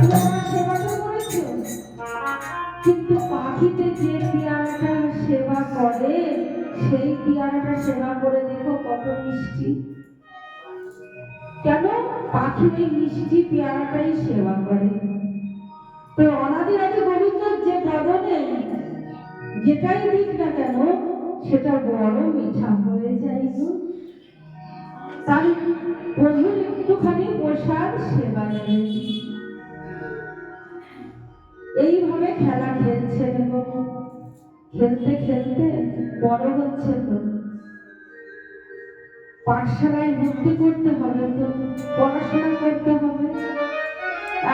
পেয়ারা সেবাটা করেছ কিন্তু পাখিতে যে পেয়ারাটা সেবা করে সেই পেয়ারাটা সেবা করে দেখো কত মিষ্টি কেন পাখি ওই মিষ্টি পেয়ারাটাই সেবা করে। তো অনাদি আদি গোবিন্দর যে বদনে যেটাই দিক না কেন সেটা বড় মিঠা হয়ে যায় তার প্রভুর একটুখানি প্রসাদ সেবা নেবে। এইভাবে খেলা খেলছেন খেলতে খেলতে বড় হচ্ছে তো পাঠশালায় ভর্তি করতে হবে তো, পড়াশোনা করতে হবে।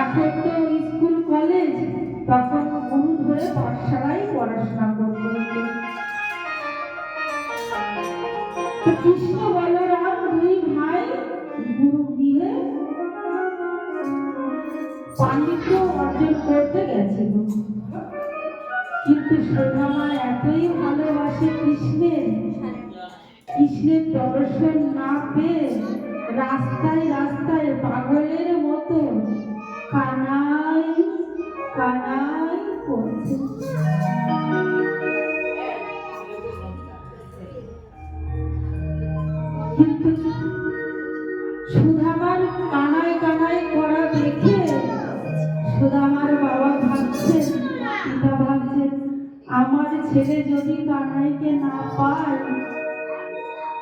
এখন তো স্কুল, কলেজ, তখন গুরু ধরে পাঠশালায় পড়াশোনা করতে তো কৃষ্ণ বলরাম, দুই ভাই, গুরু পাণ্ডিত্য অর্জন করতে গেছে গো। কিন্তু সুধামা এতই ভালোবাসে কৃষ্ণের কৃষ্ণের দর্শন না পেয়ে রাস্তায় রাস্তায় পাগলের মতো কানাই কানাই করছে কিন্তু সুধামার করা দেখে সুধামার বাবা ভাবছে, পিতা ভাবছে, আমার ছেলে যদি কানাইকে না পায়,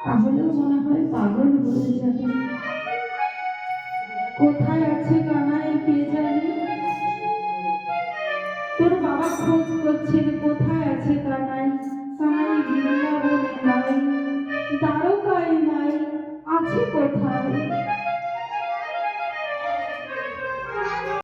তাহলেও মনে হয় পাগল হয়ে যাবে। কোথায় আছে কানাই কে জানে? তোর বাবা খোঁজ করছেন কোথায়